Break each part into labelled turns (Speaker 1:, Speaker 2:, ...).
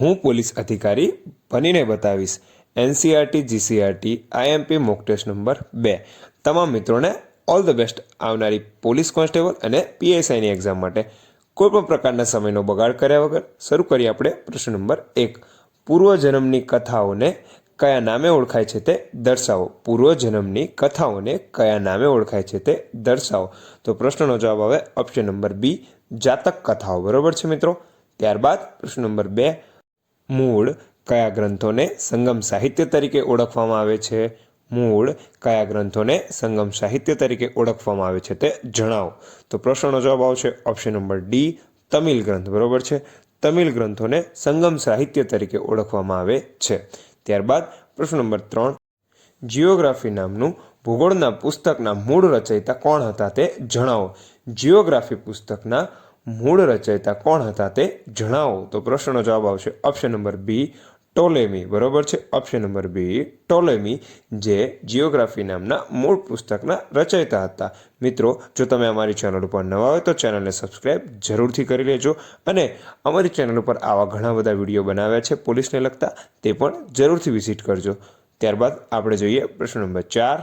Speaker 1: હું પોલીસ અધિકારી બનીને બતાવીશ. NCERT, GCERT, IMP, mock test number બે. તમામ મિત્રોને ઓલ ધ બેસ્ટ આવનારી પોલીસ કોન્સ્ટેબલ અને પીએસઆઈની એક્ઝામ માટે. કોઈપણ પ્રકારના સમયનો બગાડ કર્યા વગર શરૂ કરીએ આપણે પ્રશ્ન નંબર એક. પૂર્વજન્મની કથાઓને કયા નામે ઓળખાય છે તે દર્શાવો. પૂર્વજન્મની કથાઓને કયા નામે ઓળખાય છે તે દર્શાવો. તો પ્રશ્નનો જવાબ આવે ઓપ્શન નંબર બી. જાતક કથાઓ. બરોબર છે મિત્રો? ત્યારબાદ પ્રશ્ન નંબર બે. મૂળ કયા ગ્રંથોને સંગમ સાહિત્ય તરીકે ઓળખવામાં આવે છે? મૂળ કયા ગ્રંથોને સંગમ સાહિત્ય તરીકે ઓળખવામાં આવે છે તે જણાવો. તો પ્રશ્નનો જવાબ આવશે ઓપ્શન નંબર ડી, તમિલ ગ્રંથ. બરોબર છે? તમિલ ગ્રંથોને સંગમ સાહિત્ય તરીકે ઓળખવામાં આવે છે. ત્યારબાદ પ્રશ્ન નંબર ત્રણ જિયોગ્રાફી નામનું ભૂગોળના પુસ્તકના મૂળ રચયિતા કોણ હતા તે જણાવો. જિયોગ્રાફી પુસ્તકના મૂળ રચયિતા કોણ હતા તે જણાવો. તો પ્રશ્નનો જવાબ આવશે ઓપ્શન નંબર બી ટોલેમી બરોબર છે? ઓપ્શન નંબર બી ટોલેમી જે જિયોગ્રાફી નામના મૂળ પુસ્તકના રચયિતા હતા. મિત્રો, જો તમે અમારી ચેનલ ઉપર નવા હોય તો ચેનલને સબસ્ક્રાઈબ જરૂરથી કરી લેજો અને અમારી ચેનલ ઉપર આવા ઘણા બધા વીડિયો બનાવ્યા છે પોલીસને લગતા, તે પણ જરૂરથી વિઝિટ કરજો. ત્યારબાદ આપણે જોઈએ પ્રશ્ન નંબર ચાર.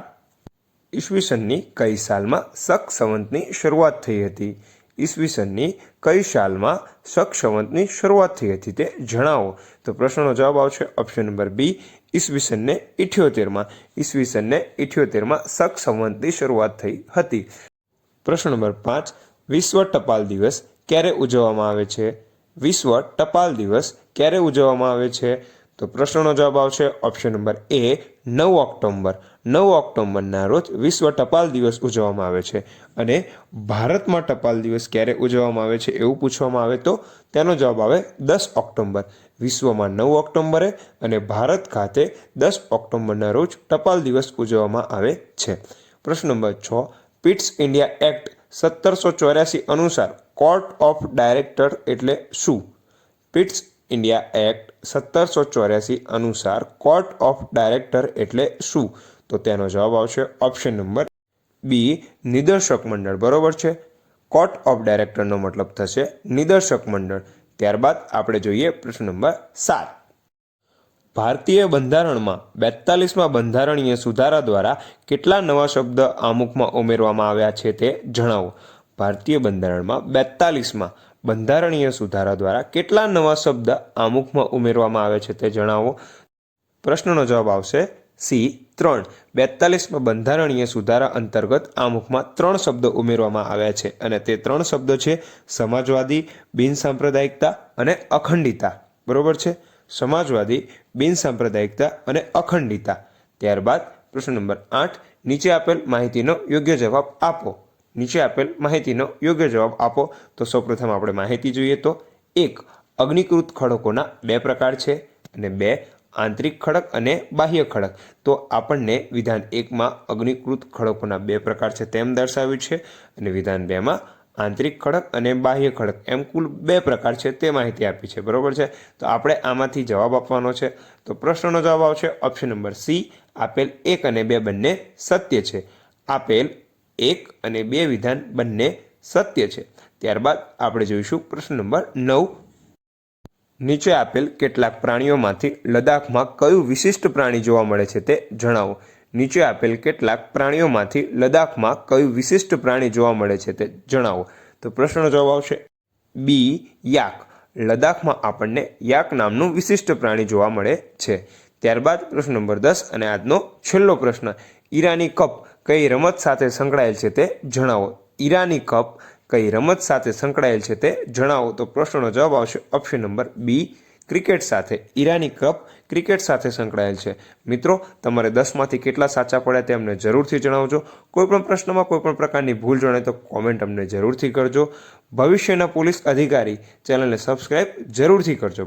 Speaker 1: ઈસવીસનની કઈ સાલમાં સક સંવંતની શરૂઆત થઈ હતી? ઈસવીસનની કઈ સાલમાં સક્ષમતની શરૂઆત થઈ હતી તે જણાવો. તો પ્રશ્નનો જવાબ આવશે ઓપ્શન નંબર બી ઈસવીસનને ઇઠ્યોતેરમાં. ઈસવીસનને ઇઠ્યોતેરમાં સક્ષમતની શરૂઆત થઈ હતી. પ્રશ્ન નંબર પાંચ, વિશ્વ ટપાલ દિવસ ક્યારે ઉજવવામાં આવે છે? વિશ્વ ટપાલ દિવસ ક્યારે ઉજવવામાં આવે છે? તો પ્રશ્નનો જવાબ આવશે ઓપ્શન નંબર એ નવ ઓક્ટોબર નવ ઓક્ટોબરના રોજ વિશ્વ ટપાલ દિવસ ઉજવવામાં આવે છે. અને ભારતમાં ટપાલ દિવસ ક્યારે ઉજવવામાં આવે છે એવું પૂછવામાં આવે તો તેનો જવાબ આવે દસ ઓક્ટોબર વિશ્વમાં નવ ઓક્ટોબરે અને ભારત ખાતે દસ ઓક્ટોબરના રોજ ટપાલ દિવસ ઉજવવામાં આવે છે. પ્રશ્ન નંબર છ, પિટ્સ ઇન્ડિયા એક્ટ સત્તરસો ચોર્યાસી અનુસાર કોર્ટ ઓફ ડાયરેક્ટર એટલે શું? પિટ્સ ઇન્ડિયા એક્ટ સત્તરસો ચોર્યાસી અનુસાર કોર્ટ ઓફ ડાયરેક્ટર એટલે શું? તો તેનો જવાબ આવશે ઓપ્શન નંબર બી, નિદર્શક મંડળ. બરોબર છે? કોર્ટ ઓફ ડાયરેક્ટરનો મતલબ થશે નિદર્શક મંડળ. ત્યારબાદ આપણે જોઈએ પ્રશ્ન નંબર સાત. ભારતીય બંધારણમાં બેતાલીસમાં બંધારણીય સુધારા દ્વારા કેટલા નવા શબ્દ આમુખમાં ઉમેરવામાં આવ્યા છે તે જણાવો. ભારતીય બંધારણમાં બેતાલીસમાં બંધારણીય સુધારા દ્વારા કેટલા નવા શબ્દ આમુખમાં ઉમેરવામાં આવે છે તે જણાવો? પ્રશ્નનો જવાબ આવશે સી, ત્રણ. બેતાલીસમાં બંધારણીય સુધારા અંતર્ગત આમુખમાં ત્રણ શબ્દો ઉમેરવામાં આવ્યા છે અને તે ત્રણ શબ્દો છે સમાજવાદી, બિનસાંપ્રદાયિકતા અને અખંડિતા બરોબર છે? સમાજવાદી, બિનસાંપ્રદાયિકતા અને અખંડિતા ત્યારબાદ પ્રશ્ન નંબર આઠ, નીચે આપેલ માહિતીનો યોગ્ય જવાબ આપો. નીચે આપેલ માહિતીનો યોગ્ય જવાબ આપો. તો સૌપ્રથમ આપણે માહિતી જોઈએ તો એક, અગ્નિકૃત ખડકોના બે પ્રકાર છે અને બે, આંતરિક ખડક અને બાહ્ય ખડક. તો આપણને વિધાન એકમાં અગ્નિકૃત ખડકોના બે પ્રકાર છે તેમ દર્શાવ્યું છે અને વિધાન બેમાં આંતરિક ખડક અને બાહ્ય ખડક એમ કુલ બે પ્રકાર છે તે માહિતી આપી છે. બરાબર છે? તો આપણે આમાંથી જવાબ આપવાનો છે. તો પ્રશ્નનો જવાબ આવશે ઓપ્શન નંબર સી, આપેલ એક અને બે બંને સત્ય છે. આપેલ એક અને બે વિધાન બંને સત્ય છે. ત્યારબાદ આપણે જોઈશું પ્રશ્ન નંબર નવ. નીચે આપેલ કેટલાક પ્રાણીઓમાંથી લદ્દાખમાં કયું વિશિષ્ટ પ્રાણી જોવા મળે છે તે જણાવો. નીચે આપેલ કેટલાક પ્રાણીઓમાંથી લદ્દાખમાં કયું વિશિષ્ટ પ્રાણી જોવા મળે છે તે જણાવો. તો પ્રશ્નનો જવાબ આવશે બી, યાક. લદ્દાખમાં આપણને યાક નામનું વિશિષ્ટ પ્રાણી જોવા મળે છે. ત્યારબાદ પ્રશ્ન નંબર દસ અને આજનો છેલ્લો પ્રશ્ન. ઈરાની કપ કઈ રમત સાથે સંકળાયેલ છે તે જણાવો. ઈરાની કપ કઈ રમત સાથે સંકળાયેલ છે તે જણાવો. તો પ્રશ્નનો જવાબ આવશે ઓપ્શન નંબર બી, ક્રિકેટ સાથે. ઈરાની કપ ક્રિકેટ સાથે સંકળાયેલ છે. મિત્રો, તમારે દસમાંથી કેટલા સાચા પડ્યા તે અમને જરૂરથી જણાવજો. કોઈપણ પ્રશ્નમાં કોઈપણ પ્રકારની ભૂલ જણાય તો કોમેન્ટ અમને જરૂરથી કરજો. ભવિષ્યના પોલીસ અધિકારી ચેનલને સબસ્ક્રાઈબ જરૂરથી કરજો.